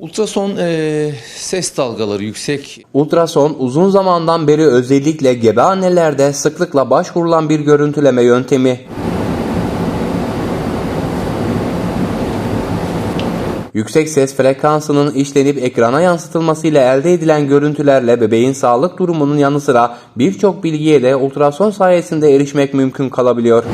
Ultrason e, ses dalgaları yüksek Ultrason uzun zamandan beri özellikle gebe annelerde sıklıkla başvurulan bir görüntüleme yöntemi. Yüksek ses frekansının işlenip ekrana yansıtılmasıyla elde edilen görüntülerle bebeğin sağlık durumunun yanı sıra birçok bilgiye de ultrason sayesinde erişmek mümkün kalabiliyor.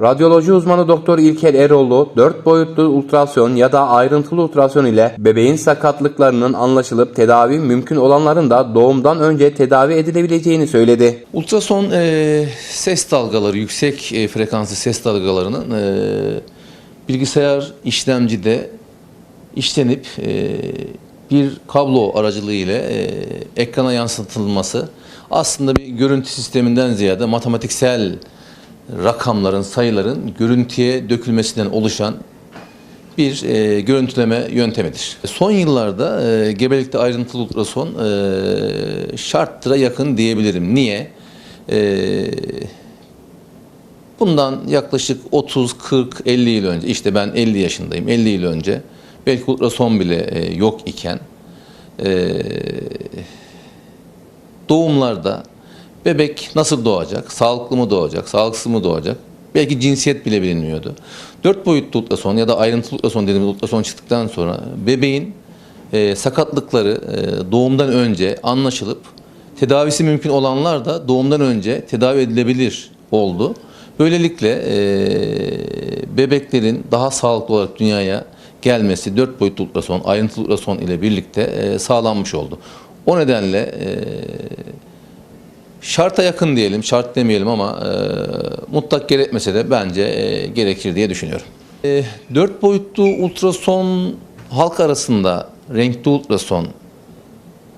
Radyoloji uzmanı Doktor İlker Eroğlu 4 boyutlu ultrason ya da ayrıntılı ultrason ile bebeğin sakatlıklarının anlaşılıp tedavi mümkün olanların da doğumdan önce tedavi edilebileceğini söyledi. ultrason e, ses dalgaları yüksek e, frekanslı ses dalgalarının e, bilgisayar işlemcide işlenip e, bir kablo aracılığıyla e, ekrana yansıtılması aslında bir görüntü sisteminden ziyade matematiksel rakamların, sayıların görüntüye dökülmesinden oluşan bir e, görüntüleme yöntemidir. Son yıllarda e, gebelikte ayrıntılı ultrason e, şarttıra yakın diyebilirim. Niye? E, bundan yaklaşık 30, 40, 50 yıl önce, işte ben 50 yaşındayım, 50 yıl önce belki ultrason bile e, yok iken e, doğumlarda bebek nasıl doğacak, sağlıklı mı doğacak, sağlıksız mı doğacak, belki cinsiyet bile bilinmiyordu. Dört boyutlu ultrason ya da ayrıntılı ultrason dediğimiz ultrason çıktıktan sonra bebeğin e, sakatlıkları e, doğumdan önce anlaşılıp tedavisi mümkün olanlar da doğumdan önce tedavi edilebilir oldu. Böylelikle e, bebeklerin daha sağlıklı olarak dünyaya gelmesi dört boyutlu ultrason, ayrıntılı ultrason ile birlikte e, sağlanmış oldu. O nedenle e, şarta yakın diyelim, şart demeyelim ama e, mutlak gerekmese de bence e, gerekir diye düşünüyorum. E, dört boyutlu ultrason halk arasında renkli ultrason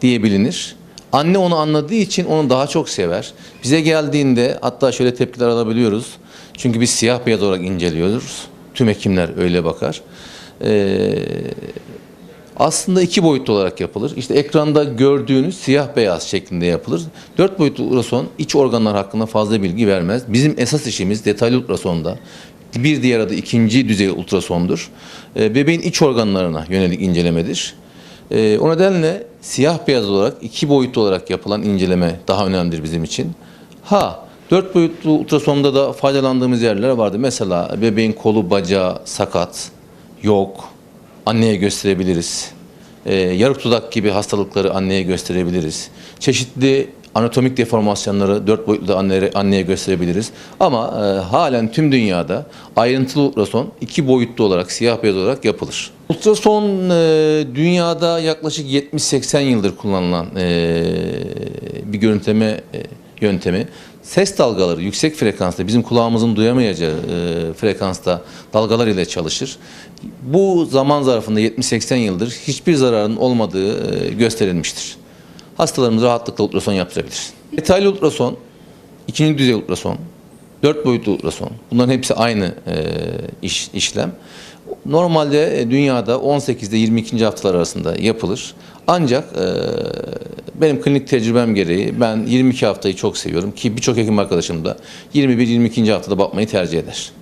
diye bilinir. Anne onu anladığı için onu daha çok sever. Bize geldiğinde hatta şöyle tepkiler alabiliyoruz. Çünkü biz siyah beyaz olarak inceliyoruz. Tüm hekimler öyle bakar. Ee, aslında iki boyutlu olarak yapılır. İşte ekranda gördüğünüz siyah beyaz şeklinde yapılır. Dört boyutlu ultrason iç organlar hakkında fazla bilgi vermez. Bizim esas işimiz detaylı ultrasonda. Bir diğer adı ikinci düzey ultrasondur. Ee, bebeğin iç organlarına yönelik incelemedir. Ee, o nedenle siyah beyaz olarak iki boyutlu olarak yapılan inceleme daha önemlidir bizim için. Ha dört boyutlu ultrasonda da faydalandığımız yerler vardı. Mesela bebeğin kolu bacağı sakat, yok, anneye gösterebiliriz. Ee, yarık dudak gibi hastalıkları anneye gösterebiliriz. Çeşitli anatomik deformasyonları dört boyutlu da anneye, anneye gösterebiliriz. Ama e, halen tüm dünyada ayrıntılı ultrason iki boyutlu olarak siyah beyaz olarak yapılır. Ultrason e, dünyada yaklaşık 70-80 yıldır kullanılan e, bir görüntüleme e, yöntemi. Ses dalgaları yüksek frekansta bizim kulağımızın duyamayacağı e, frekansta dalgalar ile çalışır. Bu zaman zarfında 70-80 yıldır hiçbir zararın olmadığı e, gösterilmiştir. Hastalarımız rahatlıkla ultrason yaptırabilir. Detaylı ultrason, ikinci düzey ultrason, dört boyutlu ultrason. Bunların hepsi aynı e, iş, işlem. Normalde e, dünyada 18 ile 22. haftalar arasında yapılır. Ancak e, benim klinik tecrübem gereği ben 22 haftayı çok seviyorum ki birçok hekim arkadaşım da 21-22. haftada bakmayı tercih eder.